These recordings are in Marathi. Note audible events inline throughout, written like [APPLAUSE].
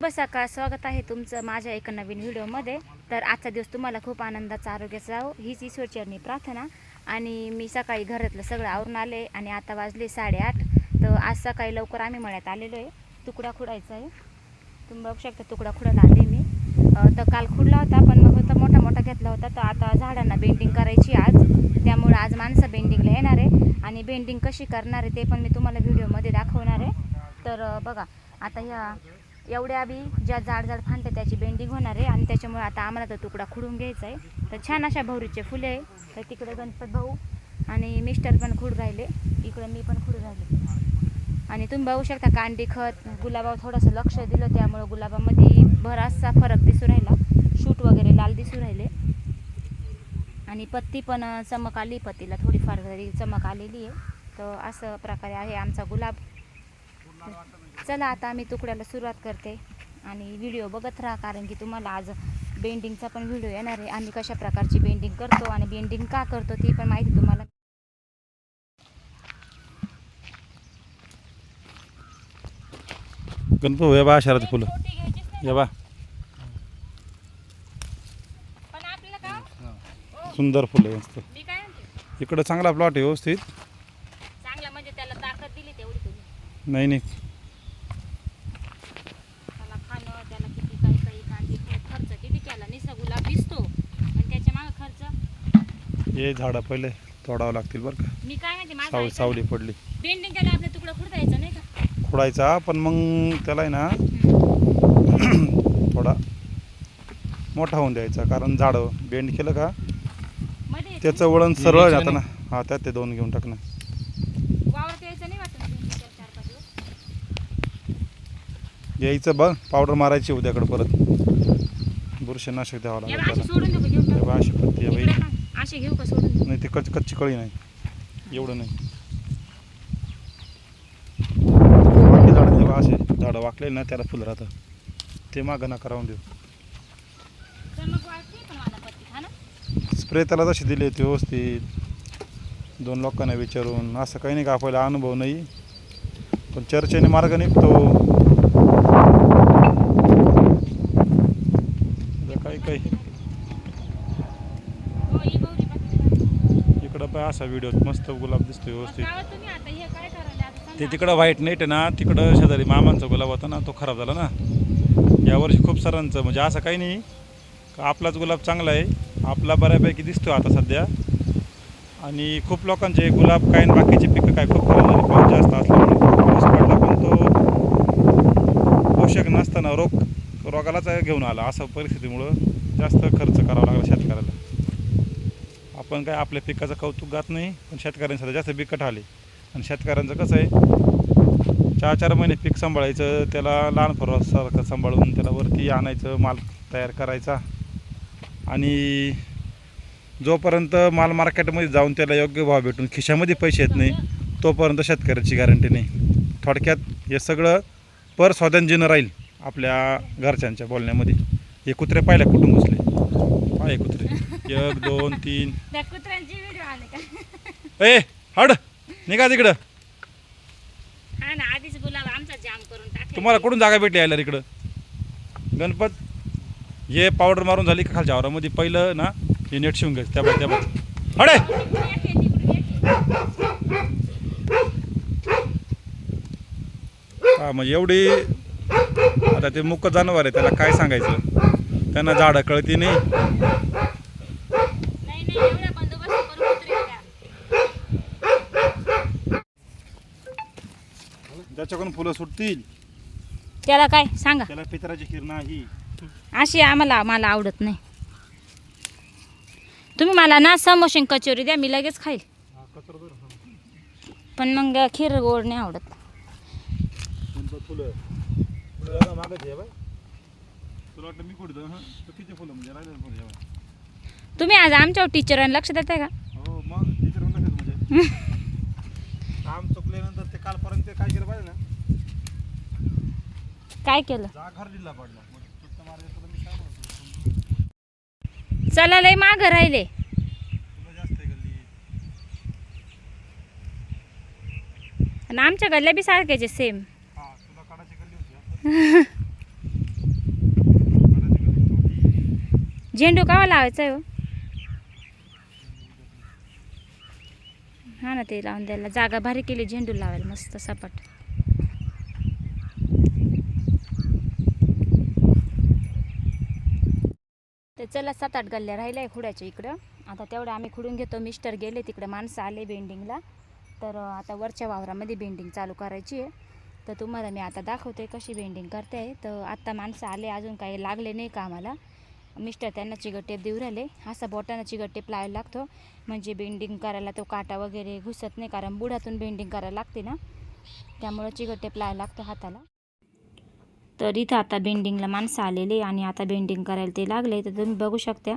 बस का स्वागत आहे तुमचं माझ्या एका नवीन व्हिडिओमध्ये. तर आजचा दिवस तुम्हाला खूप आनंदाचा आरोग्याचा जावो हीच ईश्वरचरणी प्रार्थना. आणि मी सकाळी घरातलं सगळं आवरून आले आणि आता वाजले साडेआठ. तर आज सकाळी लवकर आम्ही मळ्यात आलेलो आहे. तुकडा खुडायचा आहे. तुम्ही बघू शकता तुकडा खुडायला आले मी. तर काल खुडला होता पण मग होता मोठा मोठा घेतला होता. तर आता झाडांना बेंडिंग करायची आज. त्यामुळं आज माणसं बेंडिंगला येणार आहे. आणि बेंडिंग कशी करणार आहे ते पण मी तुम्हाला व्हिडिओमध्ये दाखवणार आहे. तर बघा. आता ह्या एवढ्या बी ज्या जाड जाड फांद्या त्याची बेंडिंग होणार आहे. आणि त्याच्यामुळे आता आम्हाला तो तुकडा खुडून घ्यायचा आहे. तर छान अशा भौरीचे फुले आहे. तर तिकडे गणपत भाऊ आणि मिस्टर पण खुड राहिले. इकडे मी पण खुड राहिले. आणि तुम्ही बघू शकता कांडी खत गुलाबावर थोडंसं लक्ष दिलं त्यामुळं गुलाबामध्ये बराचसा फरक दिसू राहिला. शूट वगैरे लाल दिसू राहिले. आणि पत्ती पण चमक आली. पत्तीला थोडीफार जरी चमक आलेली आहे. तर असं प्रकारे आहे आमचा गुलाब. चला आता आम्ही तुकड्याला सुरुवात करते आणि व्हिडिओ बघत राहा कारण की तुम्हाला आज बेंडिंगचा पण व्हिडिओ येणार आहे. आम्ही कशा प्रकारची बेंडिंग करतो आणि बेंडिंग का करतो ती पण माहिती तुम्हाला. गणपत या बा शहराची फुलं. या बा. सुंदर फुलं म्हणते? इकडं चांगला प्लॉट आहे व्यवस्थित. चांगला म्हणजे त्याला ताकद दिली तेवढी तुम्ही. नाही नाही त्याला खाणं त्याला किती काही काही कांदी खत खर्च किती केला निसा गुलाब दिसतो आणि त्याच्यामागे खर्च हे झाडं पहिले तोडावं लागतील बरं का. मी काय म्हणते माझा सावली सावली पडली. बेंडिंग केलं आपल्या तुकडं खुडतायचं नाही का? खोडायचा पण मग त्याला आहे ना थोडा मोठा होऊन द्यायचा कारण झाडं बेंड केलं का मध्ये येतं. त्याचं वळण सरळ जातं ना. हा त्यात ते दोन घेऊन टाकणं. वावरात यायचं नाही वाटत बेंडिंग केलं चार पाच दिवस? यायचं बघ पावडर मारायची उद्याकडे परत. बुरशीनाशक द्यावं या लागेल त्याला. सोडून देऊ का घेऊन हे टाकू? बा अशी पत्ती आहे इकडे बाई का? अशी घेऊ का सोडून? नाही ती कच कच्ची कळी नाही. एवढं नाही. बाकी झाडं जेव्हा असे झाडं वाकले ना त्याला फुलं राहतं. ते मागं नका राहून देऊ. ना? स्प्रे त्याला तशी दिली होती व्यवस्थित. दोन लोकांना विचारून असं काही नाही का आपल्याला अनुभव नाही. पण चर्चेने मार्ग निघतो. काही काही हो ही गौरी पत्ती इकडं पण असा व्हिडिओ मस्त गुलाब दिसतो व्यवस्थित. गावात तुम्ही आता हे काय करायला आता ते. तिकडं व्हाईट नाईट आहे ना तिकडं शेजारी मामांचा गुलाब होता ना तो खराब झाला ना. यावर्षी खूप सरांचं म्हणजे असं काही नाही. का आपलाच गुलाब चांगला आहे. आपला बऱ्यापैकी दिसतो आता सध्या. आणि खूप लोकांचे गुलाब काय आणि बाकीचे पिकं काय खूप खराब झाली पाऊस जास्त असल्यामुळे पाऊस पडला पण तो पोषक नसताना रोग रोगालाच घेऊन आला असं परिस्थितीमुळं जास्त खर्च करावा लागला शेतकऱ्याला. आपण काय आपल्या पिकाचं कौतुक गात नाही पण शेतकऱ्यांसाठी जास्त बिकट आले. आणि शेतकऱ्यांचं कसं आहे चार चार महिने पीक सांभाळायचं त्याला लहान फरोसारखं सांभाळून त्याला वरती आणायचं माल तयार करायचा. आणि जोपर्यंत माल मार्केटमध्ये जाऊन त्याला योग्य भाव भेटून खिशामध्ये पैसे येत नाही तोपर्यंत शेतकऱ्याची गॅरंटी नाही. थोडक्यात हे सगळं पर स्वातंत्र्यनं राहील आपल्या घरच्यांच्या बोलण्यामध्ये. हे कुत्रे पाहिल्या कुठून बसले पाय कुत्रे. एक दोन तीन. त्या कुत्र्यांची व्हिडिओ आले का? ए हड निघा तिकडं. हा ना आधीच गुलाब आमचा जाम करून टाकला. तुम्हाला कुठून जागा भेटली यायला इकडं? गणपत हे पावडर मारून झाली का खालच्या आवरामध्ये? पहिलं ना हे नेट शिवून घ्यायचं. त्या बघ त्या बघ. हडे. हा म्हणजे एवढी आता ते मुक जनावर आहे त्याला काय सांगायचं? त्यांना झाडं कळती नाही नाही एवढा बंदोबस्त करून कुत्रे का? ज्याच्याकडून फुलं सुटतील. त्याला काय? सांगा. त्याला पितराची खीर नाही. अशी आम्हाला मला आवडत नाही. तुम्ही मला ना समोशिंग कचोरी द्या मी लगेच खाईल. पण मग खीर गोड नाही आवडत. फुलं? फुलं जरा मागं ठेवा. तुला वाटलं मी कुठं हं? चुकीचे फुलं म्हणजे राहिलेले फुलं जेव्हा तुम्ही आज आमच्यावर टीचरांना लक्ष देताय का? हो मग टीचर म्हणजे. [LAUGHS] ते कालपर्यंत काय केलं पाहिजे ना? काय केलं? दिला पडला चला लय माग राहिले. आणि आमच्या गल्ल्या बी सारख्याचे सेम झेंडू कावा लावायचा आहे हो? हा ना ते लावून द्यायला. जागा भारी केली झेंडू लावायला मस्त सपाट. तर चला सात आठ गल्ल्या राहिल्या आहे खुड्याच्या इकडं. आता तेवढं आम्ही खुडून घेतो. मिस्टर गेले तिकडे माणसं आले बेंडिंगला. तर आता वरच्या वावरामध्ये बेंडिंग चालू करायची आहे. तर तुम्हाला मी आता दाखवते कशी बेंडिंग करते तर आत्ता माणसं आले अजून काही लागले नाही का आम्हाला मिस्टर त्यांना चिगट टेप देऊ राहिले. असा बोटांना चिगट टेप लावायला लागतो. म्हणजे बेंडिंग करायला तो काटा वगैरे घुसत नाही कारण बुडातून बेंडिंग करायला लागते ना. त्यामुळं चिगट टेप लावायला लागतो हाताला. तर इथं आता बेंडिंगला माणसं आलेले आणि आता बेंडिंग करायला ते लागले. तर तुम्ही बघू शकता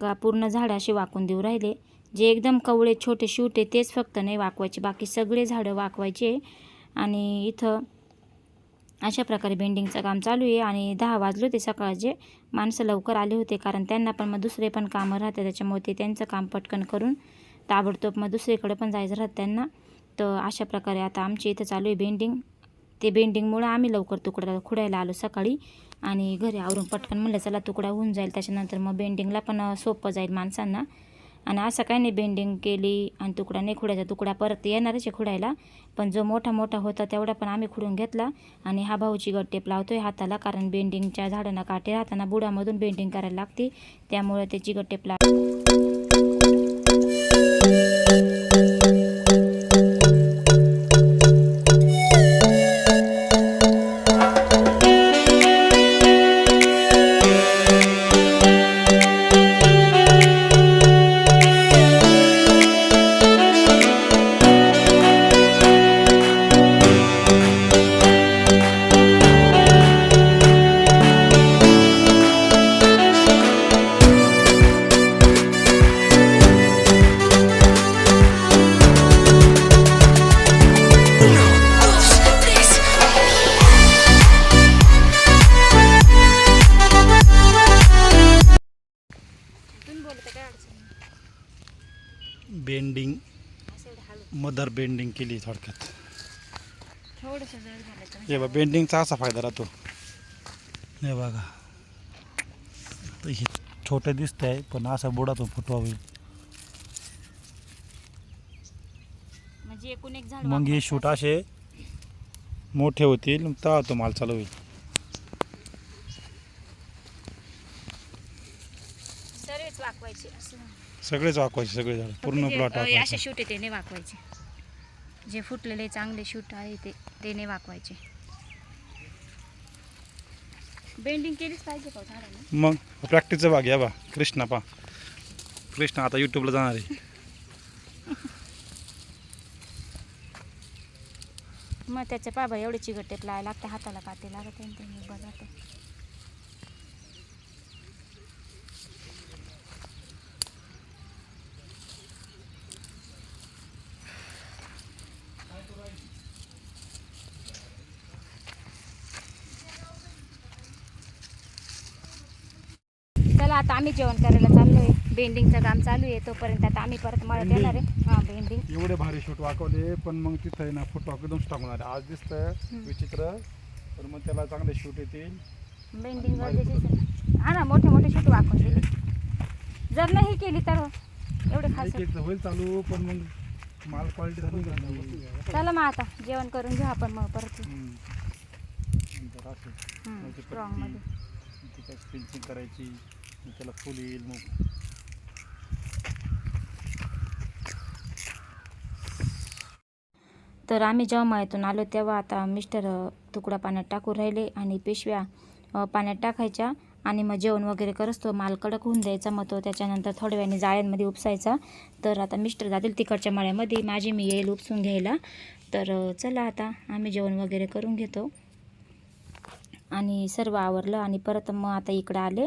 का पूर्ण झाडं वाकून देऊ राहिले. जे एकदम कवळे छोटे शिवटे तेच फक्त नाही वाकवायचे. बाकी सगळे झाडं वाकवायचे. आणि इथं अशा प्रकारे बेंडिंगचं काम चालू आहे आणि दहा वाजले होते सकाळचे. माणसं लवकर आले होते कारण त्यांना पण मग दुसरे पण कामं राहते. त्याच्यामुळे ते त्यांचं काम पटकन करून ताबडतोब मग दुसरीकडे पण जायचं राहतं त्यांना. तर अशा प्रकारे आता आमच्या इथं चालू आहे बेंडिंग. ते बेंडिंगमुळं आम्ही लवकर तुकडा खुडायला आलो सकाळी आणि घरी आवरून पटकन म्हणलं चला तुकडा होऊन जाईल. त्याच्यानंतर मग बेंडिंगला पण सोपं जाईल माणसांना. आणि असं काही नाही बेंडिंग केली आणि तुकडा नाही खुडायचा. तुकडा परत येणारच आहे खुडायला. पण जो मोठा मोठा होता तेवढा पण आम्ही खुडून घेतला आणि हा भाऊची गट्टेप लावतोय हाताला कारण बेंडिंगच्या झाडांना काटे राहताना बुडामधून बेंडिंग करायला लागते. त्यामुळे त्याची गट्टेप लाव बेंडिंग मदर बेंडिंग केली थोडक्यात. हे बघा बेंडिंगचा असा फायदा राहतो. हे बघा. हे छोटं दिसत आहे पण असं बुडातून फुटवा होईल. म्हणजे मग हे शूट असे मोठे होतील तेव्हा तो माल चालू होईल सर्वच वाकवायचे असं सगळेच वाकवायचे सगळे झाड. पूर्ण प्लॉट असे शूट आहे ते नाही वाकवायचे. जे फुटलेले चांगले शूट आहे ते ते नाही वाकवायचे. बेंडिंग केलीच पाहिजे झाडाला. मग प्रॅक्टिसचा भाग या बा कृष्णा पा. कृष्णा आता यूट्यूबला जाणार आहे. मग त्याच्या पाबा एवढे चिगटे लावायला लागते हाताला काटे लागत ते मी चला आता आम्ही जेवण करायला चाललो आहे बेंडिंगचं काम चालू आहे तोपर्यंत आता आम्ही परत मळत? येणार आहे. हां बेंडिंग एवढे भारी शूट वाकवले पण मग तिथं ना फुट एकदम स्ट्रॉंग होणार आज हम्म. विचित्र पण मग त्याला चांगले शूट येतील. बेंडिंग गरजेचीच हा ना मोठे मोठे शूट वाकून दिले. जर नाही केली तर एवढे खास होईल चालू पण मग माल क्वालिटी? चला मग आता जेवण करून घेऊ आपण मग परत. हम्म. नंतर असं. त्याची स्ट्रॉंग पट्टी, मध्ये. त्याच्यात फिनिशिंग करायची. त्याला फुल येईल मग. तर आम्ही जेव्हा मळ्यातून आलो तेव्हा आता मिस्टर तुकडा पाण्यात टाकून राहिले आणि पिशव्या पाण्यात टाकायच्या आणि मग जेवण वगैरे करत तो माल कडक होऊन द्यायचा मग तो त्याच्यानंतर थोड्या वेळाने जाळ्यांमध्ये उपसायचा. तर आता मिस्टर जातील तिकडच्या मळ्यामध्ये. माझी मी येईल उपसून घ्यायला. तर चला आता आम्ही जेवण वगैरे करून घेतो. आणि सर्व आवरलं आणि परत मग आता इकडं आले.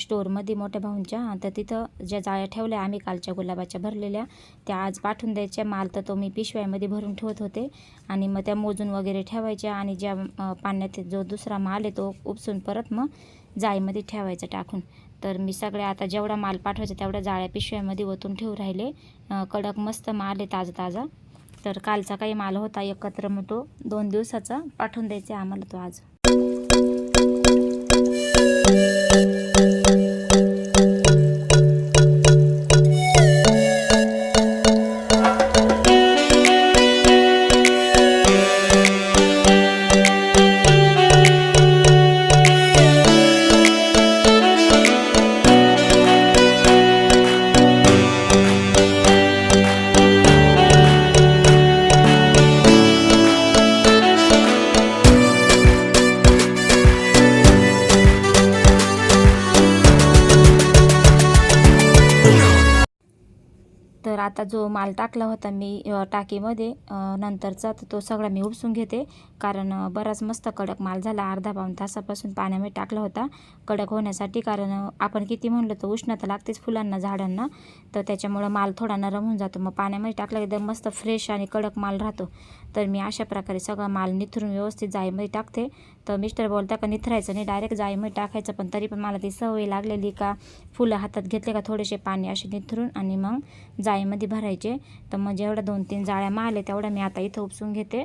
स्टोअरमध्ये मोठ्या भाऊंच्या. तर तिथं ज्या जाळ्या ठेवल्या आम्ही कालच्या गुलाबाच्या भरलेल्या त्या आज पाठवून द्यायच्या. माल तर तो मी पिशव्यामध्ये भरून ठेवत होते. आणि मग त्या मोजून वगैरे ठेवायच्या आणि ज्या पाण्यात जो दुसरा माल आहे तो उपसून परत मग जाळीमध्ये ठेवायचा टाकून. तर मी सगळ्या आता जेवढा माल पाठवायचा तेवढ्या जाळ्या पिशव्यामध्ये ओतून ठेवून राहिले. कडक मस्त माल आहे ताजा ताजा तर कालचा काही माल होता एकत्र मग तो दोन दिवसाचा पाठवून द्यायचा आहे आम्हाला तो आज. आता जो माल टाकला होता मी टाकीमध्ये नंतरचा तर तो सगळा मी उपसून घेते. कारण बराच मस्त कडक माल झाला. अर्धा पाऊण तासापासून पाण्यामध्ये टाकला होता कडक होण्यासाठी. कारण आपण किती म्हणलं तर उष्णता लागतेच फुलांना झाडांना. तर त्याच्यामुळं माल थोडा नरम होऊन जातो. मग पाण्यामध्ये टाकला एकदम मस्त फ्रेश आणि कडक माल राहतो. तर मी अशा प्रकारे सगळा माल निथरून व्यवस्थित जाळीमध्ये टाकते. तर मिस्टर बोलता का निथरायचं नाही डायरेक्ट जाळीमध्ये टाकायचं. पण तरी पण मला ती सवय लागलेली का फुलं हातात घेतले का थोडेसे पाणी असे निथरून आणि मग जाळ्यामध्ये भरायचे. तर मग जेवढ्या दोन तीन जाळ्या मारले तेवढ्या मी आता इथं उपसून घेते.